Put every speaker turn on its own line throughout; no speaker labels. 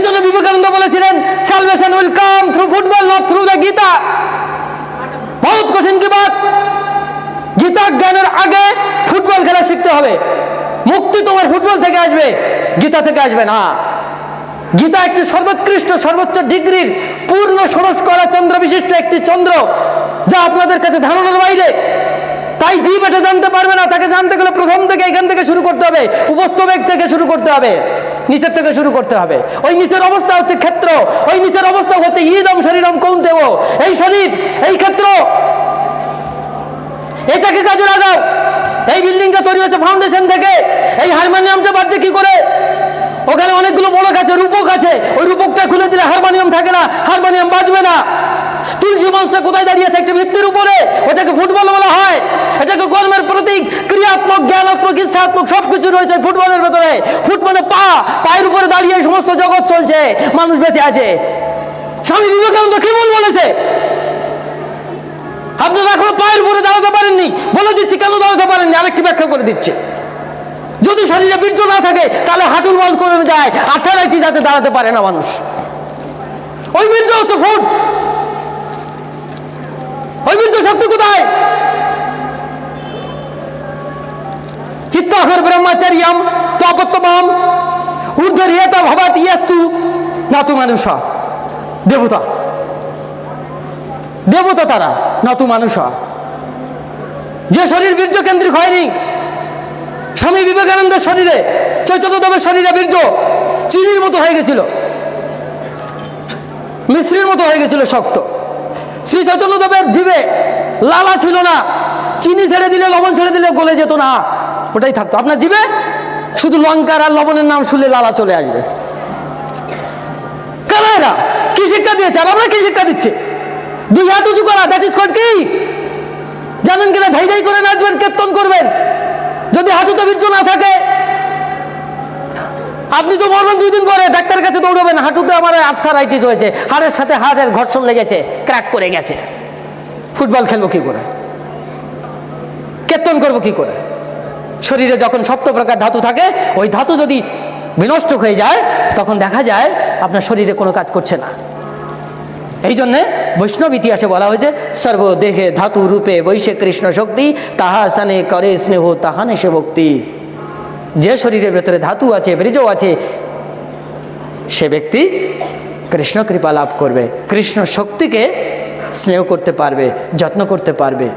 এই জন্য বিবেকানন্দ বলেছিলেন salvation will come through football not through the Gita বহুত কঠিন কি বাত? গীতা জ্ঞানের আগে ফুটবল খেলা শিখতে হবে। মুক্তি তোমার ফুটবল থেকে আসবে, গীতা থেকে আসবে না। গীতা একটি সর্বোৎকৃষ্ট, সর্বোচ্চ ডিগ্রির পূর্ণ ষোড়শ চন্দ্র বিশিষ্ট একটি চন্দ্র, যা আপনাদের কাছে ধারণার বাইরে। তাই জীব এটা জানতে পারবে না, তাকে জানতে গেলে প্রথম থেকে এখান থেকে শুরু করতে হবে উপস্থবেগ থেকে শুরু করতে হবে, নিচের থেকে শুরু করতে হবে। ওই নিচের অবস্থা হচ্ছে ক্ষেত্র, ওই নিচের অবস্থা হচ্ছে ইদম শরীরম কৌন দেব এই শরীর, এই ক্ষেত্র, এটাকে কাজে লাগাও। এই বিল্ডিংটা তৈরি হচ্ছে ফাউন্ডেশন থেকে, এই হারমোনিয়ামটা বাড়ছে কি করে? ওখানে অনেকগুলো বড় আছে, রূপক আছে, ওই রূপকটা খুলে দিলে হারমোনিয়াম থাকে না, হারমোনিয়াম বাজবে না। মঞ্চটা কোথায় দাঁড়িয়েছে একটা ভিত্তির উপরে। ওটাকে ফুটবল বলা হয়। এটাকে কর্মের প্রতীক, ক্রিয়াত্মক, জ্ঞানাত্মক, ইচ্ছাত্মক সব কিছু রয়েছে ফুটবলের ভেতরে। ফুট মানে পা, পায়ের উপরে দাঁড়িয়ে সমস্ত জগৎ চলছে। মানুষ বেঁচে আছে। স্বামী বিবেকানন্দ কি বল বলেছে? আপনারা এখনও পায়ের উপরে দাঁড়াতে পারেননি। বলে দিচ্ছি, কেন দাঁড়াতে পারেননি? আরেকটি ব্যাখ্যা করে দিচ্ছে। যদি শরীরে বীর্য না থাকে, তাহলে হাঁটুর বল করে যায়। আঠারাইটি যাতে দাঁড়াতে পারে না মানুষ। ওই বীর্য হচ্ছে ফুট। বীর্য শক্তি কোথায়? হিত্তাহর ব্রহ্মচর্যম, তপত্তমাম ঊর্ধ্বরিয়ত ভবত ইয়াস্তু। না তু মানুষ, দেবতা। দেবতা তারা, না তু মানুষ। যে শরীর বীর্য কেন্দ্রিক হয়নি, স্বামী বিবেকানন্দের শরীরে, চৈতন্যদেবের শরীরে বীর্য চিনির মতো হয়ে গেছিল, মিশ্রির মতো হয়ে গেছিল শক্ত। শ্রী চৈতন্যদেবের জীবে লালা ছিল না। চিনি ছেড়ে দিলে, লবণ ছেড়ে দিলে গলে যেত না। ওটাই থাকতো। আপনার জীবে শুধু লঙ্কার আর লবণের নাম শুনলে লালা চলে আসবে। কারা কি শিক্ষা দিয়েছে? আর আমরা কি শিক্ষা দিচ্ছি? দুই হাত উঁচু করা দ্যাট ইজ কট কি? জানেন কিনা? ধাই ধাই করে নাচবেন, কীর্তন করবেন। যদি হাঁটুতে বীর্য না থাকে আপনি তো মরবেন দুই দিন পরে। ডাক্তারের কাছে দৌড়বেন, হাঁটুতে আমার আর্থারাইটিস হয়েছে। হাড়ের সাথে হাড়ের ঘর্ষণ লেগেছে ক্র্যাক করে গেছে। ফুটবল খেলব কি করে? কীর্তন করব কি করে? শরীরে যখন সপ্ত প্রকার ধাতু থাকে, ওই ধাতু যদি বিনষ্ট হয়ে যায়, তখন দেখা যায় আপনার শরীরে কোনো কাজ করছে না। এই জন্যে বৈষ্ণব ইতিহাসে বলা হয়েছে সর্বদেহে ধাতু রূপে বৈশে কৃষ্ণ শক্তি, তাহা সানে করে স্নেহ তাহানে সে ভক্তি। যে শরীরের ভেতরে ধাতু আছে বীর্য আছে, সে ব্যক্তি কৃষ্ণ কৃপা লাভ করবে। কৃষ্ণ শক্তিকে স্নেহ করতে পারবে, যত্ন করতে পারবে।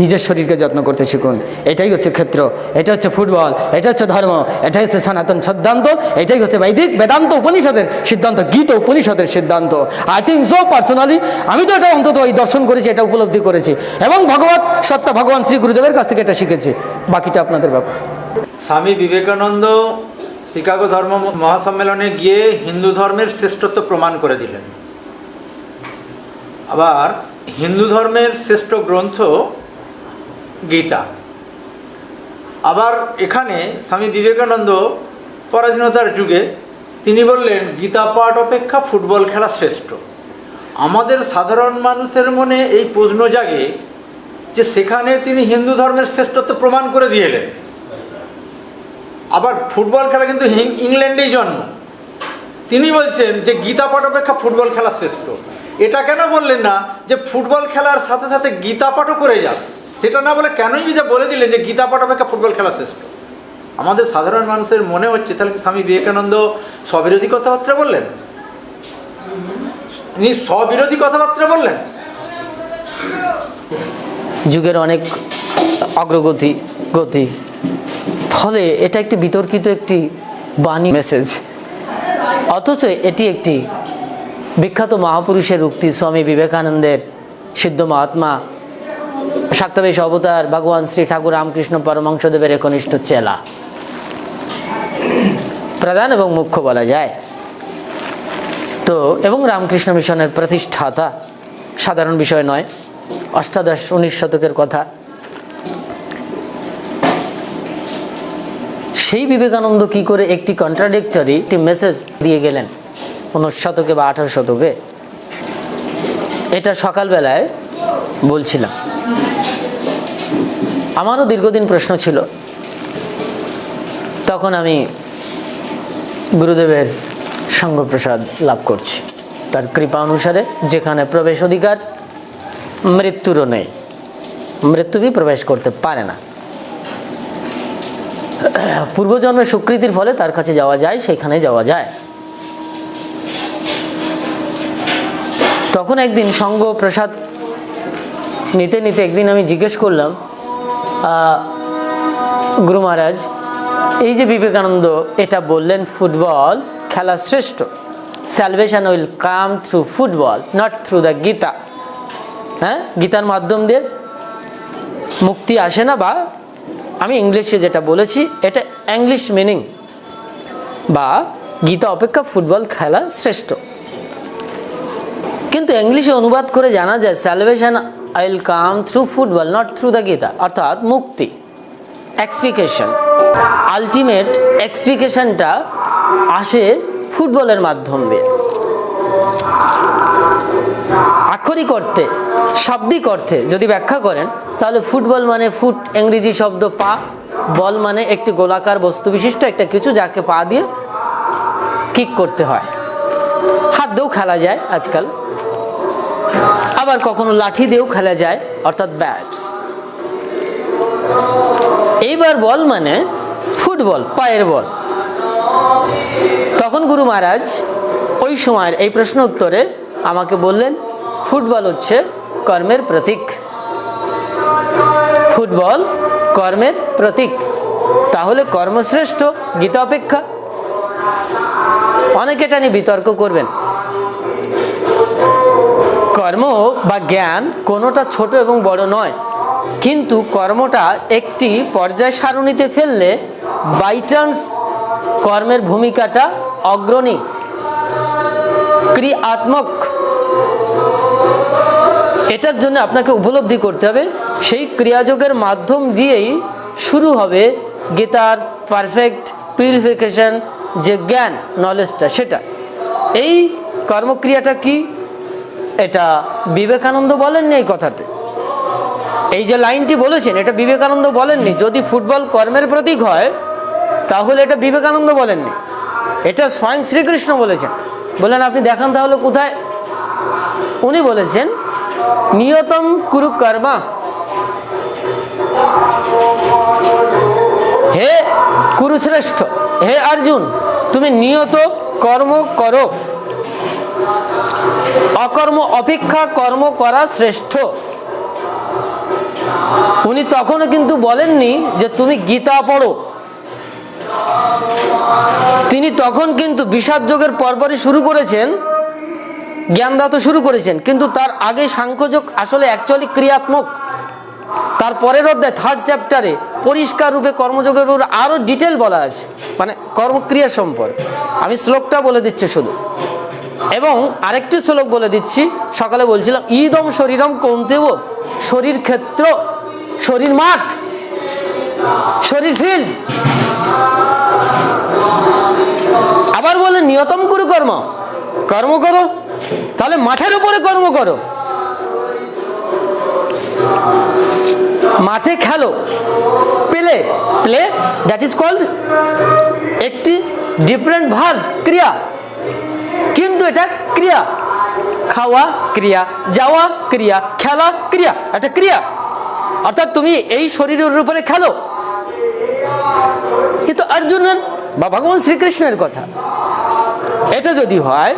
নিজের শরীরকে যত্ন করতে শিখুন। এটাই হচ্ছে ক্ষেত্র, এটা হচ্ছে ফুটবল, এটা হচ্ছে ধর্ম এটাই হচ্ছে সনাতন সিদ্ধান্ত, এটাই হচ্ছে বৈদিক বেদান্ত উপনিষদের সিদ্ধান্ত, গীত উপনিষদের সিদ্ধান্ত। আই থিঙ্ক সো পার্সোনালি আমি তো এটা অন্তত এই দর্শন করেছি, এটা উপলব্ধি করেছি। এবং ভগবত সত্য, ভগবান শ্রী গুরুদেবের কাছ থেকে এটা শিখেছি। বাকিটা আপনাদের ব্যাপার।
স্বামী বিবেকানন্দ শিকাগো ধর্ম মহাসম্মেলনে গিয়ে হিন্দু ধর্মের শ্রেষ্ঠত্ব প্রমাণ করে দিলেন। আবার হিন্দু ধর্মের শ্রেষ্ঠ গ্রন্থ গীতা। আবার এখানে স্বামী বিবেকানন্দ পরাধীনতার যুগে তিনি বললেন, গীতা পাঠ অপেক্ষা ফুটবল খেলা শ্রেষ্ঠ। আমাদের সাধারণ মানুষের মনে এই প্রশ্ন জাগে যে সেখানে তিনি হিন্দু ধর্মের শ্রেষ্ঠত্ব প্রমাণ করে দিয়েলেন। আবার ফুটবল খেলা কিন্তু ইংল্যান্ডেই জন্ম। তিনি বলছেন যে গীতা পাঠ অপেক্ষা ফুটবল খেলা শ্রেষ্ঠ। এটা কেন বললেন না যে ফুটবল খেলার সাথে সাথে গীতা পাঠও করে যান? সেটা না বলে কেনই যে বলে দিলেন যে গীতা পাঠ অপেক্ষা ফুটবল খেলা শ্রেষ্ঠ আমাদের সাধারণ মানুষের মনে হচ্ছে, তাহলে স্বামী বিবেকানন্দ স্ববিরোধী কথাবার্তা বললেন? তিনি স্ববিরোধী কথাবার্তা বললেন?
যুগের অনেক অগ্রগতি, গতি। ফলে এটা একটি বিতর্কিত একটি বাণী মেসেজ অথচ এটি একটি বিখ্যাত মহাপুরুষের উক্তি, স্বামী বিবেকানন্দের সিদ্ধ মহাত্মা শাক্তবেশ অবতার ভগবান শ্রী ঠাকুর রামকৃষ্ণ পরমাংশদেবের একনিষ্ঠ চেলা। প্রধান এবং মুখ্য বলা যায়। তো, এবং রামকৃষ্ণ মিশনের প্রতিষ্ঠাতা, সাধারণ বিষয় নয়, অষ্টাদশ উনিশ শতকের কথা। সেই বিবেকানন্দ কি করে একটি কন্ট্রাডিক্টরি একটি মেসেজ দিয়ে গেলেন উনিশ শতকে বা আঠারো শতকে? এটা সকালবেলায় বলছিলাম। আমারও দীর্ঘদিন প্রশ্ন ছিল। তখন আমি গুরুদেবের সঙ্গপ্রসাদ লাভ করছি। তার কৃপা অনুসারে যেখানে প্রবেশ অধিকার, মৃত্যুরও নেই। মৃত্যুবি প্রবেশ করতে পারে না। পূর্বজন্মের স্বীকৃতির ফলে তার কাছে যাওয়া যায়, সেখানে যাওয়া যায়। তখন একদিন সঙ্গ প্রসাদ নিতে নিতে একদিন আমি জিজ্ঞেস করলাম গুরু মহারাজ, এই যে বিবেকানন্দ এটা বললেন, ফুটবল খেলা শ্রেষ্ঠ। Salvation will come through football not through the Gita হ্যাঁ? গীতার মাধ্যম দিয়ে মুক্তি আসে না বা আমি ইংলিশে যেটা বলেছি, এটা ইংলিশ মিনিং বা গীতা অপেক্ষা ফুটবল খেলা শ্রেষ্ঠ। কিন্তু ইংলিশে অনুবাদ করে জানা যায় salvation will come through football not through the Gita অর্থাৎ মুক্তি এক্সট্রিকেশন আলটিমেট এক্সট্রিকেশনটা আসে ফুটবলের মাধ্যম। আক্ষরিক অর্থে, শাব্দিক অর্থে যদি ব্যাখ্যা করেন, তাহলে ফুটবল মানে ফুট, ইংরেজি শব্দ পা, বল মানে একটি গোলাকার বস্তু বিশিষ্ট একটা কিছু যাকে পা দিয়ে কিক করতে হয়। হাত দিয়েও খেলা যায় আজকাল। আবার কখনো লাঠি দিয়েও খেলা যায়, অর্থাৎ ব্যাটস। এইবার বল মানে ফুটবল, পায়ের বল। তখন গুরু মহারাজ ওই সময়ের এই প্রশ্ন উত্তরে আমাকে বললেন, ফুটবল হচ্ছে কর্মের প্রতীক। ফুটবল কর্মের প্রতীক। তাহলে কর্মশ্রেষ্ঠ গীতা অপেক্ষা অনেকে এটা নিয়ে বিতর্ক করবেন। কর্ম বা জ্ঞান কোনোটা ছোট এবং বড় নয়। কিন্তু কর্মটা একটি পর্যায় সারণীতে ফেললে বাই চান্স কর্মের ভূমিকাটা অগ্রণী। ক্রিয়াত্মক। এটার জন্য আপনাকে উপলব্ধি করতে হবে, সেই ক্রিয়াযোগের মাধ্যম দিয়েই শুরু হবে গীতার পারফেক্ট পিউরিফিকেশন যে জ্ঞান নলেজটা সেটা। এই কর্মক্রিয়াটা কি? এটা বিবেকানন্দ বলেননি এই কথাতে এই যে লাইনটি বলেছেন, এটা বিবেকানন্দ বলেননি। যদি ফুটবল কর্মের প্রতীক হয়, তাহলে এটা বিবেকানন্দ বলেননি। এটা স্বয়ং শ্রীকৃষ্ণ বলেছেন। বলেন, আপনি দেখান তাহলে কোথায়? উনি বলেছেন, নিয়তম কুরু কর্মা। হে কুরুশ্রেষ্ঠ, হে অর্জুন, তুমি নিয়ত কর্ম করো। অকর্ম, অপেক্ষা কর্ম করা শ্রেষ্ঠ। উনি তখনও কিন্তু বলেননি যে তুমি গীতা পড়ো। তিনি তখন কিন্তু বিষাদ যোগের পরপরই শুরু করেছেন, জ্ঞানদাত শুরু করেছেন, কিন্তু তার আগে সাংখ্যযোগ আসলে অ্যাকচুয়ালি ক্রিয়াত্মক। তার পরের অধ্যায় থার্ড চ্যাপ্টারে পরিষ্কার রূপে কর্মযোগের উপর আরও ডিটেল বলা আছে মানে কর্মক্রিয়া সম্পর্কে। আমি শ্লোকটা বলে দিচ্ছি শুধু। এবং আরেকটি শ্লোক বলে দিচ্ছি। সকালে বলছিলাম, ইদম শরীরম কৌন্তেব, শরীর ক্ষেত্র, শরীর মাঠ, শরীর ফিল্ড। আবার বলে, নিয়তম করু কর্ম। কর্ম করো, তাহলে মাঠের উপরে কর্ম করো। মাঠে খেলো, play play that is called একটি ডিফারেন্ট ভাগ ক্রিয়া। কিন্তু এটা ক্রিয়া। খাওয়া ক্রিয়া, যাওয়া ক্রিয়া, খেলা ক্রিয়া একটা ক্রিয়া। অর্থাৎ তুমি এই শরীরের উপরে খেলো। কিন্তু অর্জুনের বা ভগবান শ্রীকৃষ্ণের কথা। এটা যদি হয়,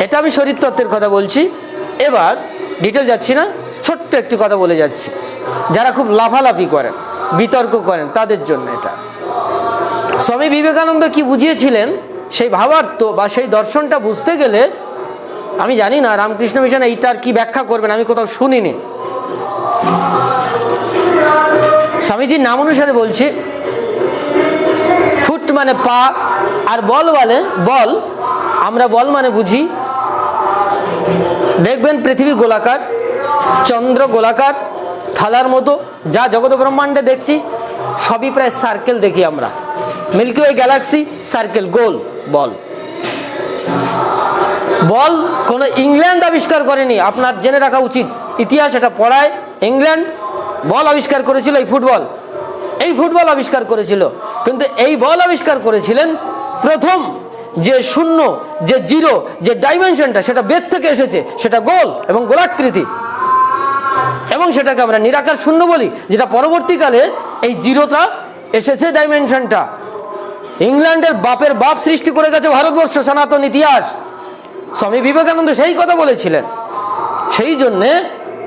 এটা আমি শরীর তত্ত্বের কথা বলছি। এবার ডিটেল যাচ্ছি না, ছোট্ট একটি কথা বলে যাচ্ছি। যারা খুব লাফালাফি করেন, বিতর্ক করেন, তাদের জন্য এটা। স্বামী বিবেকানন্দ কি বুঝিয়েছিলেন? সেই ভাবার্থ বা সেই দর্শনটা বুঝতে গেলে, আমি জানি না রামকৃষ্ণ মিশন এইটার কি ব্যাখ্যা করবেন, আমি কোথাও শুনিনি। স্বামীজির নাম অনুসারে বলছি, ফুট মানে পা, আর বল বলে বল, আমরা বল মানে বুঝি, দেখবেন পৃথিবী গোলাকার, চন্দ্র গোলাকার, থালার মতো, যা জগৎ ব্রহ্মাণ্ডে দেখছি, সবই প্রায় সার্কেল দেখি আমরা। মিল্কি ওয়ে গ্যালাক্সি সার্কেল গোল। বল। বল কোনো ইংল্যান্ড আবিষ্কার করেনি, আপনার জেনে রাখা উচিত। ইতিহাস এটা পড়ায়, ইংল্যান্ড বল আবিষ্কার করেছিল এই ফুটবল। এই ফুটবল আবিষ্কার করেছিল। কিন্তু এই বল আবিষ্কার করেছিলেন প্রথম যে শূন্য, যে জিরো, যে ডাইমেনশনটা সেটা বেদ থেকে এসেছে, সেটা গোল এবং গোলাকৃতি। এবং সেটাকে আমরা নিরাকার শূন্য বলি, যেটা পরবর্তীকালে এই জিরোটা এসেছে ডাইমেনশনটা ইংল্যান্ডের বাপের বাপ সৃষ্টি করে গেছে ভারতবর্ষ সনাতন ইতিহাস। স্বামী বিবেকানন্দ সেই কথা বলেছিলেন। সেই জন্যে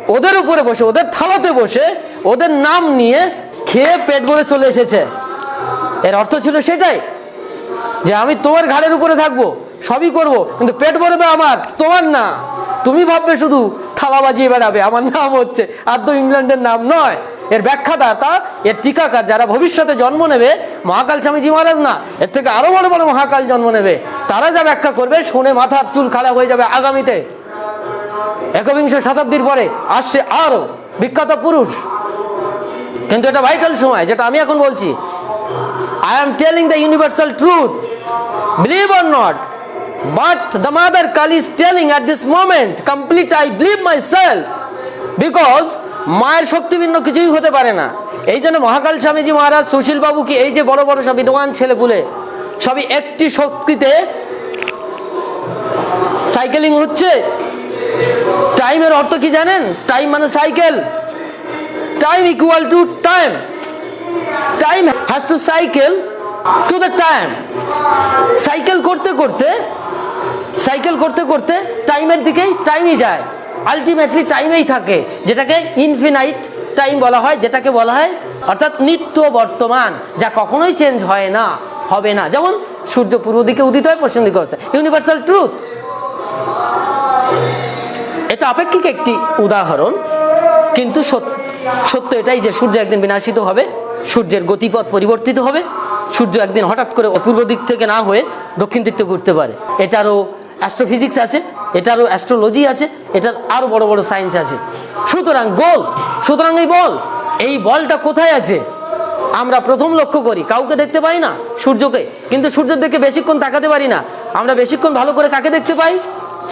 ওদের উপরে বসে, ওদের থালাতে বসে, ওদের নাম নিয়ে খেয়ে পেট ভরে চলে এসেছে। এর অর্থ ছিল সেটাই যে আমি তোমার ঘাড়ের উপরে থাকব, সবই করব, কিন্তু পেট ভরবে আমার, তোমার না। তুমি ভাববে শুধু থালা বাজিয়ে বেড়াবে, আমার নাম হচ্ছে, আর তো ইংল্যান্ডের নাম নয়। এর ব্যাখ্যাদাতা, এর টিকাকার যারা ভবিষ্যতে জন্ম নেবে, মহাকাল স্বামীজি মহারাজ না, এর থেকে আরও বড় বড় মহাকাল জন্ম নেবে, তারা যা ব্যাখ্যা করবে, শুনে মাথার চুল খারাপ হয়ে যাবে আগামীতে একবিংশ শতাব্দীর পরে আসছে আরও বিখ্যাত পুরুষ কিন্তু এটা ভাইটাল সময়, যেটা আমি এখন বলছি I am telling the universal truth. Believe or not. But the mother Kali telling telling this moment complete I believe my myself. Because মায়ের শক্তি ভিন্ন কিছুই হতে পারে না। এই জন্য মহাকাল স্বামীজি মহারাজ সুশীল বাবু কি এই যে বড় বড় সব বিদ্বান ছেলে পুলে সবই একটি শক্তিতে সাইকেলিং হচ্ছে? টাইমের অর্থ কি জানেন? টাইম মানে cycle. Time equal to time time has to cycle to the time cycle করতে করতে, সাইকেল করতে করতে টাইমের দিকেই টাইমই যায়। আলটিমেটলি টাইমেই থাকে, যেটাকে ইনফিনাইট টাইম বলা হয়, যেটাকে বলা হয়, অর্থাৎ নিত্য বর্তমান, যা কখনোই চেঞ্জ হয় না, হবে না। যেমন, সূর্য পূর্ব দিকে উদিত হয় পশ্চিম দিকে অস্ত ইউনিভার্সাল ট্রুথ এটা আপেক্ষিক একটি উদাহরণ, কিন্তু সত- সত্য এটাই যে সূর্য একদিন বিনাশিত হবে, সূর্যের গতিপথ পরিবর্তিত হবে, সূর্য একদিন হঠাৎ করে পূর্ব দিক থেকে না হয়ে দক্ষিণ দিক থেকে ঘুরতে পারে। এটারও অ্যাস্ট্রোফিজিক্স আছে, এটারও অ্যাস্ট্রোলজি আছে, এটার আরও বড় বড় সায়েন্স আছে। সুতরাং গোল সুতরাং এই বল, এই বলটা কোথায় আছে? আমরা প্রথম লক্ষ্য করি, কাউকে দেখতে পাই না, সূর্যকে। কিন্তু সূর্যের দিকে বেশিক্ষণ তাকাতে পারি না। আমরা বেশিক্ষণ ভালো করে কাকে দেখতে পাই?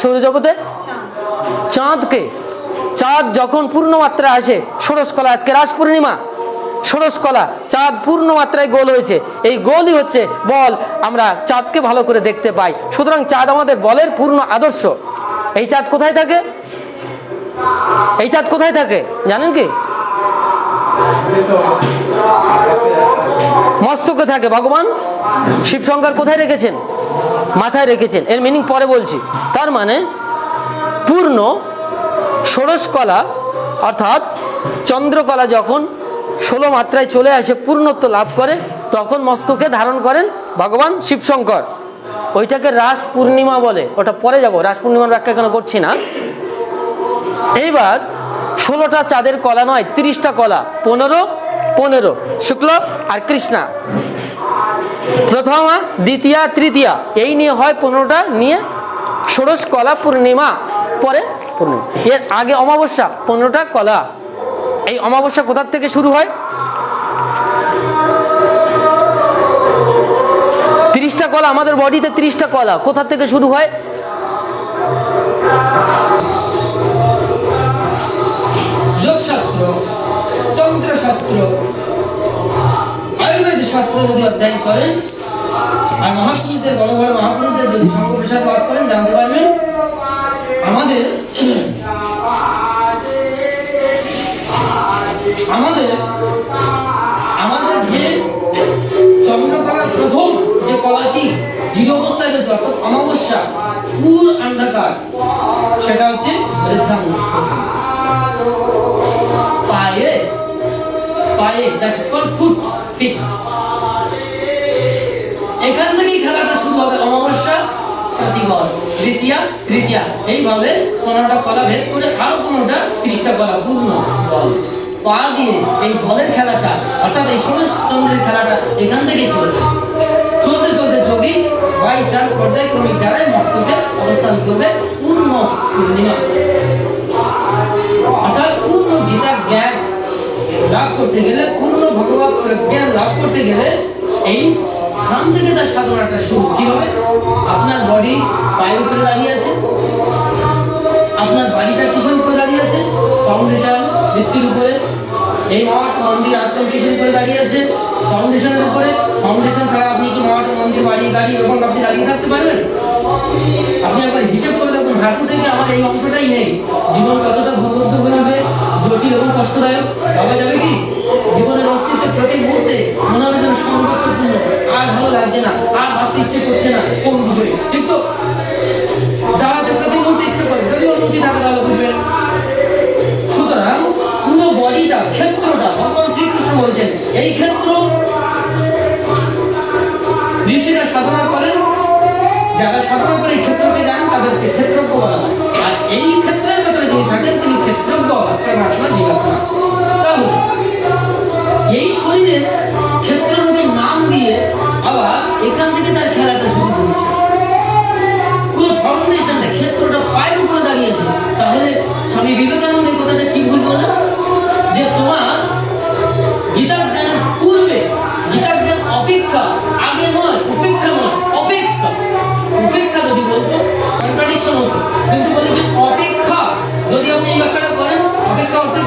সৌরজগতে? চাঁদকে। চাঁদ যখন পূর্ণ মাত্রায় আসে ষোড়শকলা আজকে রাস পূর্ণিমা। ষোড়শকলা চাঁদ পূর্ণ মাত্রায় গোল হয়েছে। এই গোলই হচ্ছে বল। আমরা চাঁদকে ভালো করে দেখতে পাই। সুতরাং চাঁদ আমাদের বলের পূর্ণ আদর্শ। এই চাঁদ কোথায় থাকে? এই চাঁদ কোথায় থাকে? জানেন কি? মস্তকে থাকে। ভগবান শিবশঙ্কর কোথায় রেখেছেন? মাথায় রেখেছেন। এর মিনিং পরে বলছি। তার মানে পূর্ণ ষোড়শকলা অর্থাৎ চন্দ্রকলা যখন ষোলো মাত্রায় চলে আসে পূর্ণত্ব লাভ করে, তখন মস্তকে ধারণ করেন ভগবান শিবশঙ্কর। ওইটাকে রাস পূর্ণিমা বলে, ওটা পরে যাব, রাস পূর্ণিমার ব্যাখ্যা কেন করছি না। এইবার ষোলোটা চাঁদের কলা নয়, তিরিশটা কলা, পনেরো পনেরো, শুক্ল আর কৃষ্ণা। প্রথমা, দ্বিতীয়া, তৃতীয়া, এই নিয়ে হয় পনেরোটা, নিয়ে ষোড়শ কলা পূর্ণিমা, পরে পূর্ণিমা। এর আগে অমাবস্যা, পনেরোটা কলা। এই অমাবস্যা কোথার থেকে শুরু হয়? তিরিশটা কলা, আমাদের বডিতে তিরিশটা কলা। কোথা থেকে শুরু হয়? যোগশাস্ত্র, তন্ত্রশাস্ত্র, আয়ুর্বেদ শাস্ত্র যদি অধ্যয়ন করেন, আর মহাপুরুষদের, বড় বড় মহাপুরুষদের যদি সঙ্গপ্রসাদ লাভ করেন, জানতে পারবেন, আমাদের আমাদের আমাদের যে চন্দ্রকলার প্রথম যে কলাটি জিরো অবস্থায় রয়েছে, অর্থাৎ অমাবস্যা, পুর অন্ধকার, সেটা হচ্ছে বৃদ্ধাঙ্গুষ্ঠী পায়ে পায়ে that is called foot feet এখান থেকেই খেলাটা শুরু হবে, অমাবস্যা প্রতিবর তৃতীয়া তৃতীয়া। এইভাবে পনেরোটা কলা ভেদ করে আরও পনেরোটা, ত্রিশটা কলা পূর্ণ বল। পা দিয়ে এই বলের খেলাটা, অর্থাৎ এই ষোড়শ চন্দ্রের খেলাটা এখান থেকেই চলবে। চলতে চলতে যদি বাই চান্স পর্যায়ক্রমিক দ্বারাই মস্তকে অবস্থান করবে পূর্ণ পূর্ণিমা। অর্থাৎ পূর্ণ গীতা জ্ঞান লাভ করতে গেলে, পূর্ণ ভগবত জ্ঞান লাভ করতে গেলে এই খান থেকে তার সাধনাটা শুরু কীভাবে আপনার বডি পায়ের উপরে দাঁড়িয়ে আছে। আপনার বাড়িটা কিসের উপরে দাঁড়িয়ে আছে? ফাউন্ডেশন ভিত্তির উপরে। এই মঠ মন্দির আশ্রম কিসের উপরে দাঁড়িয়ে আছে। ফাউন্ডেশনের উপরে। ফাউন্ডেশন ছাড়া আপনি কি মঠ মন্দির বাড়ি গাড়ি এবং আপনি দাঁড়িয়ে থাকতে পারবেন? আপনি একবার হিসেব করে দেখুন, হাঁটু থেকে আমার এই অংশটাই নেই। জীবন কতটা দুর্বোধ্য হয়ে উঠবে, জটিল এবং কষ্টদায়ক? ভাবা যাবে কি? জীবনের অস্তিত্বের প্রতি মুহূর্তে মনে হবে যেন সংঘর্ষপূর্ণ। আর ভালো লাগছে না, আর বাঁচতে ইচ্ছে করছে না, কোন করে ঠিক তো? দাঁড়াতে প্রতি মুহূর্তে ইচ্ছে করে, যদি অনুমতি থাকে তাহলে বুঝবেন। সুতরাং পুরো বডিটা, ক্ষেত্রটা ভগবান শ্রীকৃষ্ণ বলছেন, এই ক্ষেত্র ঋষিরা সাধনা করেন, যারা সাধনা করে ক্ষেত্রকে জানেন, তাদেরকে ক্ষেত্রজ্ঞ বলা হয়। আর এই ক্ষেত্রের ভেতরে যিনি থাকেন, তিনি ক্ষেত্রজ্ঞ পরমাত্মা তাহলে, এই শরীরের ক্ষেত্ররূপে নাম দিয়ে আবার এখান থেকে তার খেলাটা শুরু করছে। পুরো ফাউন্ডেশনটা ক্ষেত্রটা পায়ের উপরে দাঁড়িয়েছে। তাহলে স্বামী বিবেকানন্দ এই কথাটা কি ভুল বললেন?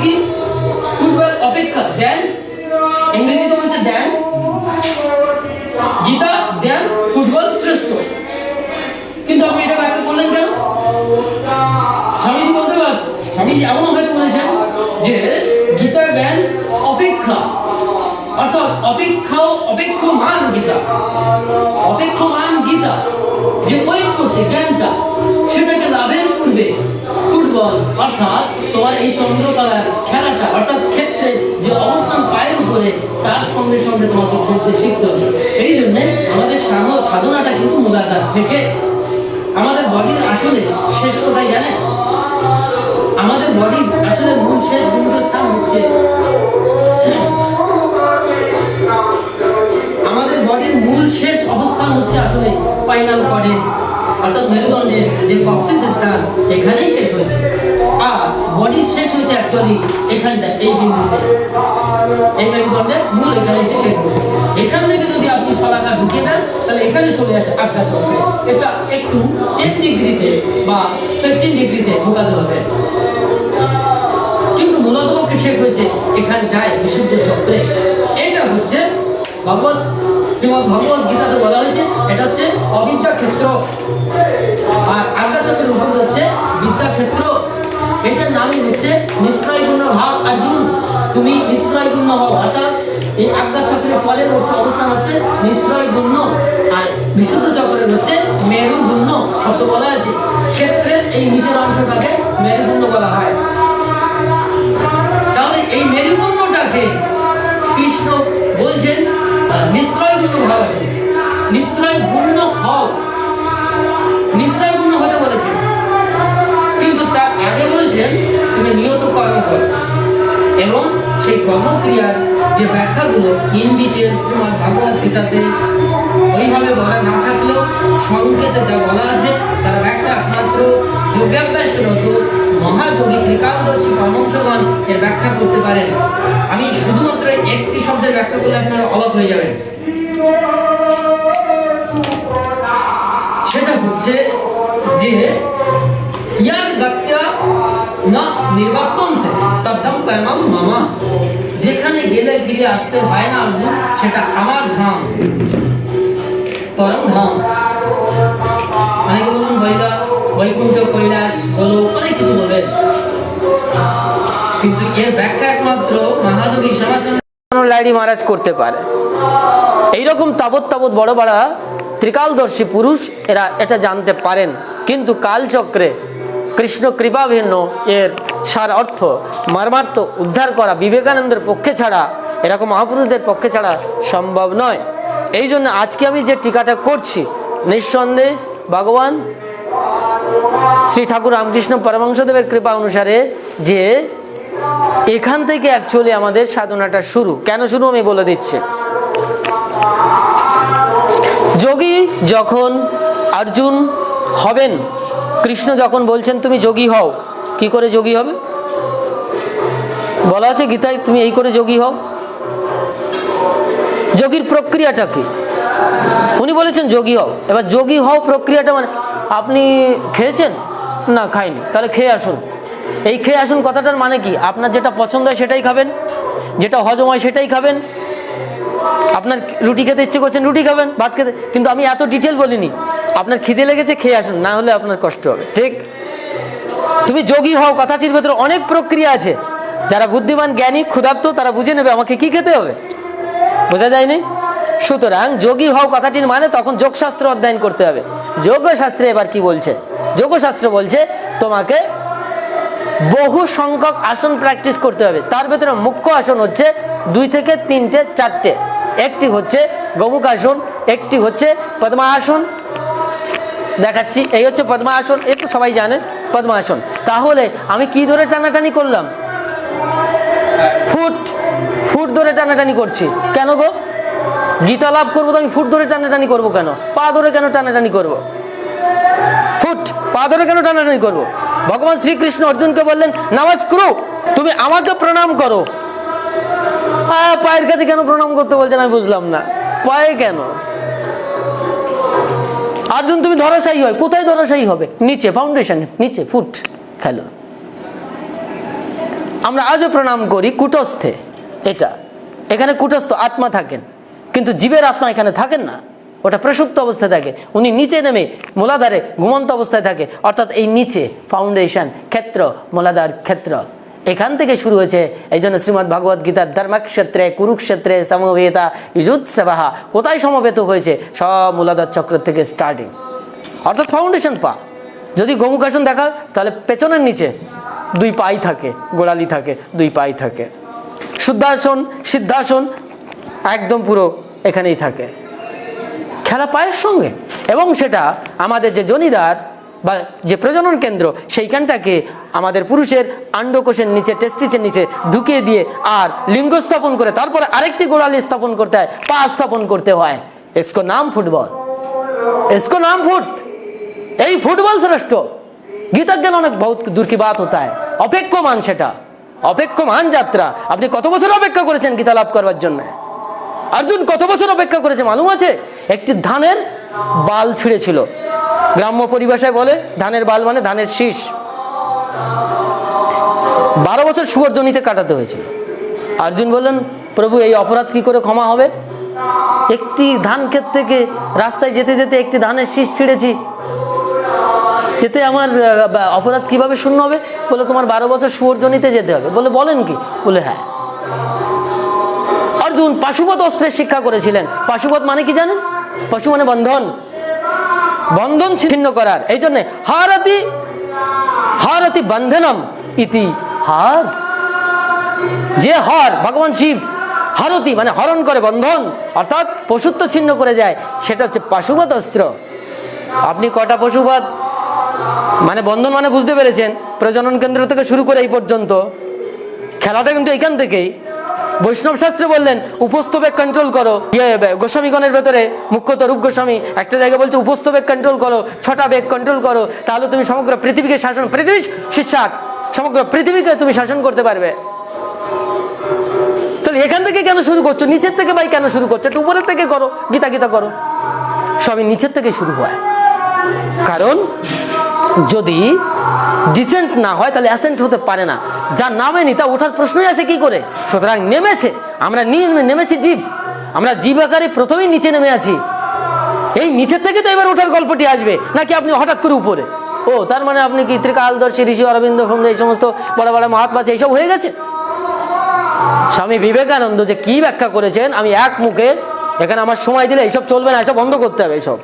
কি? ফুটবল অপেক্ষা। দেন? ইংরেজিতে বলছে দেন। গীতা, দেন ফুটবল শ্রেষ্ঠ। কিন্তু আপনি এটা ব্যাখ্যা করলেন কেন? স্বামীজি বলতে পারেন স্বামীজি এমনও হয়তো বলেছেন যে গীতা, জ্ঞান অপেক্ষা। অর্থাৎ অপেক্ষাও অপেক্ষমান গীতা। অপেক্ষমান গীতা। যে ওয়েট করছে পূর্বে ফুটবল অর্থাৎ তোমার এই চন্দ্রকলার খেলাটা, অর্থাৎ ক্ষেত্রে যে অবস্থান পায়ের উপরে, তার সঙ্গে সঙ্গে তোমাকে খেলতে শিখতে হবে। এই জন্যে আমাদের সাধ- সাধনাটা কিন্তু মূলাধার থেকে। আমাদের বডির আসলে শেষ কোথায় জানেন? আমাদের বডির আসলে মূল শেষ বিন্দু স্থান হচ্ছে আমাদের বডির মূল শেষ অবস্থান হচ্ছে আসলে স্পাইনাল কর্ডের অর্থাৎ মেরুদণ্ডের যে কক্সিস স্থান এখানেই শেষ হয়েছে। আর বডি শেষ হয়েছে অ্যাকচুয়ালি এখানটা এই বিন্দুতে। এই মেরুদণ্ডের মূল এখানে এসে শেষ হয়েছে। এখান থেকে যদি আপনি শলাকা ঢুকিয়ে দেন, তাহলে এখানে চলে আসে আজ্ঞা চক্রে এটা একটু টেন ডিগ্রিতে বা ফিফটিন ডিগ্রিতে ঢোকাতে হবে। কিন্তু মূলত শেষ হয়েছে এখানটায় বিশুদ্ধ চক্রে। এটা হচ্ছে ভগবত শ্রীমদ ভগবত গীতাতে বলা হয়েছে, এটা হচ্ছে অবিদ্যা ক্ষেত্র আর আজ্ঞা চক্রের উপর হচ্ছে বিদ্যা এটার নামই হচ্ছে নিশ্চয় ভাব অর্জুন তুমি নিশ্চয় হও। অর্থাৎ এই আজ্ঞা চক্রের ফলের হচ্ছে অবস্থান হচ্ছে নিশ্চয় গুণ আর বিশুদ্ধ চক্রের হচ্ছে মেরু গুণ্য শব্দ বলা আছে ক্ষেত্রের এই নিচের অংশটাকে মেরুগুণ্য বলা হয়। তাহলে এই নিশ্চয় গুণ্য ভাব আছে নিশ্চয় গুণ্য হও। নিশ্চয় গুণ্য হতে বলেছেন কিন্তু তার আগে বলছেন, তুমি নিয়ত কর্ম করো। এবং সেই কর্মক্রিয়ার যে ব্যাখ্যাগুলো ইন ডিটেল শ্রীমদ ভাগবত গীতাতে ওইভাবে বলা না থাকলেও সংকেতে যা বলা আছে, তার ব্যাখ্যা একমাত্র যোগাভ্যাসরত মহাযোগী ত্রিকালদর্শী পরমংশগণ এর ব্যাখ্যা করতে পারেন। আমি শুধুমাত্র একটি শব্দের ব্যাখ্যা করলে আপনারা অবাক হয়ে যাবেন। সেটা হচ্ছে যে, ইয়াদ গত্যা না নির্বাক্তম তদ্দম পরমম মামা। যেখানে গেলে ফিরে আসতে হয় না অর্জুন, সেটা আমার ধাম। পরম ধাম। বৈকুণ্ঠ কৈলাস গোলক অনেক কিছু বলবেন। কিন্তু এর ব্যাখ্যা একমাত্র মহাযোগী সমাসন লাইডি মহারাজ করতে পারে। এইরকম তাবৎ তাবৎ বড় বড় ত্রিকালদর্শী পুরুষ এরা এটা জানতে পারেন। কিন্তু কালচক্রে কৃষ্ণ কৃপা ভিন্ন এর সার অর্থ মর্মার্থ উদ্ধার করা বিবেকানন্দের পক্ষে ছাড়া, এরকম মহাপুরুষদের পক্ষে ছাড়া সম্ভব নয়। এই জন্য আজকে আমি যে টিকাটা করছি, নিঃসন্দেহে ভগবান শ্রী ঠাকুর রামকৃষ্ণ পরমাংশদেবের কৃপা অনুসারে যে এখান থেকে অ্যাকচুয়ালি আমাদের সাধনাটা শুরু। কেন শুরু আমি বলে দিচ্ছি। যোগী যখন অর্জুন হবেন, কৃষ্ণ যখন বলছেন, তুমি যোগী হও। কি করে যোগী হবে? বলা আছে, গীতায় তুমি এই করে যোগী হও। যোগীর প্রক্রিয়াটা কি? উনি বলেছেন, যোগী হও। এবার যোগী হও প্রক্রিয়াটা মানে আপনি খেয়েছেন? না, খাইনি। তাহলে খেয়ে আসুন। এই খেয়ে আসুন কথাটার মানে কি? আপনার যেটা পছন্দ হয় সেটাই খাবেন। যেটা হজম হয় সেটাই খাবেন। আপনার রুটি খেতে ইচ্ছে করছেন রুটি খাবেন, ভাত খেতে। কিন্তু আমি এত ডিটেল বলিনি। আপনার খিদে লেগেছে, খেয়ে আসুন। না হলে আপনার কষ্ট হবে। ঠিক? তুমি যোগী হও, কথাটির ভেতরে অনেক প্রক্রিয়া আছে। যারা বুদ্ধিমান, জ্ঞানী, ক্ষুধার্ত, তারা বুঝে নেবে আমাকে কি খেতে হবে। বোঝা যায়নি? সুতরাং যোগী হও কথাটির মানে তখন যোগশাস্ত্র অধ্যয়ন করতে হবে। যোগশাস্ত্রে এবার কি বলছে? যোগশাস্ত্র বলছে, তোমাকে বহু সংখ্যক আসন প্র্যাকটিস করতে হবে। তার ভেতরে মুখ্য আসন হচ্ছে দুই থেকে তিনটে, চারটে। একটি হচ্ছে গোমুখ আসন একটি হচ্ছে পদ্মাসন। দেখাচ্ছি, এই হচ্ছে পদ্মাসন, এ তো সবাই জানে, পদ্মাসন। তাহলে আমি কি ধরে টানাটানি করলাম? ফুট ফুট ধরে টানাটানি করছি। কেন গো? গীতা লাভ করব তো আমি ফুট ধরে টানাটানি করব কেন? পা ধরে কেন টানাটানি করব? ফুট, পা ধরে কেন টানাটানি করব? ভগবান শ্রীকৃষ্ণ অর্জুনকে বললেন, নামাজ করো, তুমি আমাকে প্রণাম করো। পায়ের কাছে কেন প্রণাম করতে বলছেন আমি বুঝলাম না। পায়ে কেন? অর্জুন, তুমি ধরাশায়ী হয়, কোথায় ধরাশায়ী হবে? নিচে ফাউন্ডেশন নিচে, ফুট, খেলো। আমরা আজও প্রণাম করি কুটস্থে, এটা, এখানে কুটস্থ আত্মা থাকেন। কিন্তু জীবের আত্মা এখানে থাকেন না। ওটা প্রসুপ্ত অবস্থায় থাকে। উনি নিচে নেমে মূলাধারে ঘুমন্ত অবস্থায় থাকে। অর্থাৎ এই নিচে ফাউন্ডেশন ক্ষেত্র, মূলাধার ক্ষেত্র। এখান থেকে শুরু হয়েছে। এই জন্য শ্রীমদ ভগবদ গীতার ধর্মক্ষেত্রে, কুরুক্ষেত্রে সমবেতা ইজুৎসবাহা কোথায় সমবেত হয়েছে? সব মূলাধার চক্র থেকে স্টার্টিং অর্থাৎ ফাউন্ডেশন পা। যদি গোমুখাসন দেখা তাহলে পেছনের নিচে দুই পাই থাকে, গোড়ালি থাকে, দুই পাই থাকে। শুদ্ধাসন, সিদ্ধাসন, একদম পুরো এখানেই থাকে। খেলা পায়ের সঙ্গে। এবং সেটা আমাদের যে জনিদার বা যে প্রজনন কেন্দ্র, সেইখানটাকে আমাদের পুরুষের আণ্ডকোষের নিচে, টেস্টিসের নিচে ঢুকিয়ে দিয়ে আর লিঙ্গ স্থাপন করে, তারপরে আরেকটি গোড়ালি স্থাপন করতে হয়, পা স্থাপন করতে হয়। এসকো নাম ফুটবল। এসকো নাম ফুট। এই ফুটবল শ্রেষ্ঠ। গীতাজ্ঞান অনেক বহুত দূর কি বাত হয়। অপেক্ষমান সেটা। অপেক্ষমান যাত্রা। আপনি কত বছর অপেক্ষা করেছেন গীতা লাভ করবার জন্য? অর্জুন কত বছর অপেক্ষা করেছে মালুম আছে? একটি ধানের বাল ছিঁড়েছিল। গ্রাম্য পরিভাষায় বলে ধানের বাল মানে ধানের শীষ। বারো বছর সুগর্জনীতে কাটাতে হয়েছিল। অর্জুন বললেন, প্রভু, এই অপরাধ কি করে ক্ষমা হবে? একটি ধান ক্ষেত থেকে রাস্তায় যেতে যেতে একটি ধানের শীষ ছিঁড়েছি। এতে আমার অপরাধ কীভাবে শূন্য হবে? বলে, তোমার বারো বছর সুয়র্জনীতে যেতে হবে। বলে, বলেন কি? বলে হ্যাঁ। অর্জুন পাশুপত অস্ত্রের শিক্ষা করেছিলেন। পাশুপত মানে কি জানেন? পশু মানে বন্ধন। বন্ধন ছিন্ন করার। এই জন্যে হারতি হারতি বন্ধনম ইতি হার। যে হর, ভগবান শিব হারতি মানে হরণ করে বন্ধন। অর্থাৎ পশুত্ব ছিন্ন করে যায়, সেটা হচ্ছে পাশুবত অস্ত্র। আপনি কটা পশুবাদ মানে বন্ধন মানে বুঝতে পেরেছেন, প্রজনন কেন্দ্র থেকে শুরু করে এই পর্যন্ত। খেলাটা কিন্তু এখান থেকেই। বৈষ্ণব শাস্ত্রে বললেন উপস্থবেগ কন্ট্রোল করো। ইয়ে গোস্বামীগণের ভেতরে মুখ্যত রূপ গোস্বামী একটা জায়গায় বলছে উপস্থবেগ কন্ট্রোল করো, ছটা বেগ কন্ট্রোল করো, তাহলে তুমি সমগ্র পৃথিবীকে শাসন পৃথিবী শিষ্যাক, সমগ্র পৃথিবীকে তুমি শাসন করতে পারবে। তাহলে এখান থেকে কেন শুরু করছ? নিচের থেকে ভাই কেন শুরু করছ? একটু উপরের থেকে করো, গীতা গীতা করো। সবই নিচের থেকে শুরু হয়। কারণ যদি ডিসেন্ট না হয় তাহলে অ্যাসেন্ট হতে পারে না। যা নামেনি তা ওঠার প্রশ্নই আসে কি করে? সুতরাং নেমেছে। আমরা নেমেছি জীব। আমরা জীব আকারে প্রথমেই নিচে নেমে আছি। এই নিচের থেকে তো এবার ওঠার গল্পটি আসবে। নাকি আপনি হঠাৎ করে উপরে? ও, তার মানে আপনি কি ত্রিকালদর্শী, ঋষি, অরবিন্দ, ফন্দ, এই সমস্ত বড় বড় মহাত্মা এইসব হয়ে গেছে? স্বামী বিবেকানন্দ যে কি ব্যাখ্যা করেছেন, আমি এক মুখে, এখানে আমার সময় দিলে এইসব চলবে না এসব বন্ধ করতে হবে, এইসব।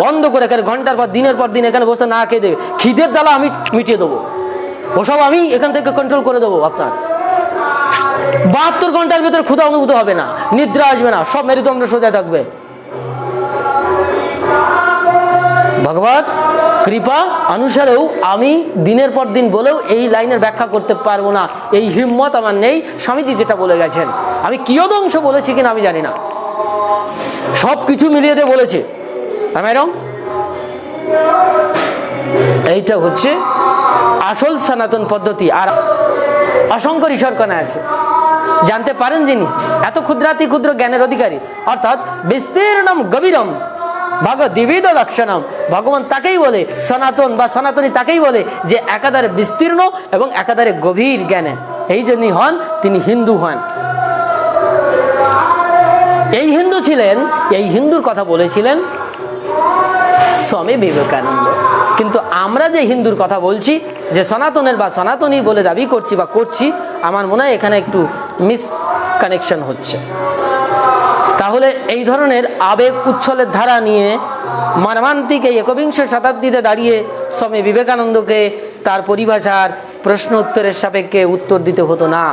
বন্ধ করে এখানে ঘণ্টার পর দিনের পর দিন এখানে বসে না খেয়ে দেবে। খিদের জ্বালা আমি মিটিয়ে দেবো। ওসব আমি এখান থেকে কন্ট্রোল করে দেবো আপনার। বাহাত্তর ঘণ্টার ভেতরে ক্ষুধা অনুভূত হবে না, নিদ্রা আসবে না, সব মেরুদণ্ড সোজা থাকবে। ভগবত কৃপা, অনুসারেও আমি দিনের পর দিন বলেও এই লাইনের ব্যাখ্যা করতে পারব না। এই হিম্মত আমার নেই, স্বামীজি যেটা বলে গেছেন। আমি কিয়দংশ বলেছি কিনা আমি জানি না। সব কিছু মিলিয়ে দিয়ে বলেছে। এরম এইটা হচ্ছে আসল সনাতন পদ্ধতি। আর অসংখ্য ঋষরকণা আছে। জানতে পারেন যিনি, এত ক্ষুদ্রাতি ক্ষুদ্র জ্ঞানের অধিকারী। অর্থাৎ বিস্তীর্ণম গভীরম, ভাগ দিবিদ লক্ষণম। ভগবান তাকেই বলে, সনাতন বা সনাতনী তাকেই বলে যে একাধারে বিস্তীর্ণ এবং একাধারে গভীর জ্ঞানে। এই জন্যই হন, তিনি হিন্দু হন। এই হিন্দু ছিলেন, এই হিন্দুর কথা বলেছিলেন স্বামী বিবেকানন্দ। কিন্তু আমরা যে হিন্দুর কথা বলছি, যে সনাতনের বা সনাতনী বলে দাবি করছি বা করছি, আমার মনে হয় এখানে একটু মিস কানেকশন হচ্ছে। তাহলে এই ধরনের আবেগ উচ্ছলের ধারা নিয়ে মর্মান্তিক এই একবিংশ শতাব্দীতে দাঁড়িয়ে স্বামী বিবেকানন্দকে তার পরিভাষার প্রশ্ন উত্তরের সাপেক্ষে উত্তর দিতে হতো না।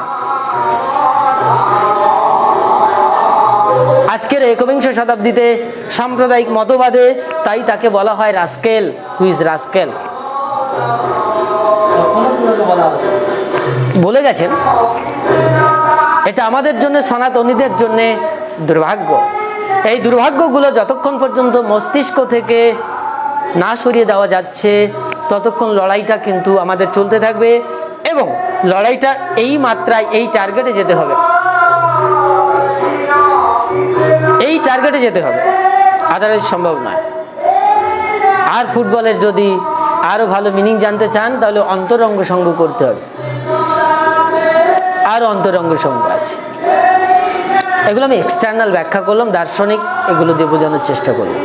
আজকের একবিংশ শতাব্দীতে সাম্প্রদায়িক মতবাদে তাই তাকে বলা হয় রাস্কেল। হুইজ রাস্কেল বলে গেছেন। এটা আমাদের জন্য, সনাতনীদের জন্য দুর্ভাগ্য। এই দুর্ভাগ্যগুলো যতক্ষণ পর্যন্ত মস্তিষ্ক থেকে না সরিয়ে দেওয়া যাচ্ছে, ততক্ষণ লড়াইটা কিন্তু আমাদের চলতে থাকবে এবং লড়াইটা এই মাত্রায়, এই টার্গেটে যেতে হবে। এই টার্গেটে যেতে হবে। আদারওয়াইজ সম্ভব নয়। আর ফুটবলের যদি আরও ভালো মিনিং জানতে চান, তাহলে অন্তরঙ্গ সঙ্গ করতে হবে। আর অন্তরঙ্গ সঙ্গ আছে। এগুলো আমি এক্সটার্নাল ব্যাখ্যা করলাম, দার্শনিক, এগুলো দিয়ে বোঝানোর চেষ্টা করলাম।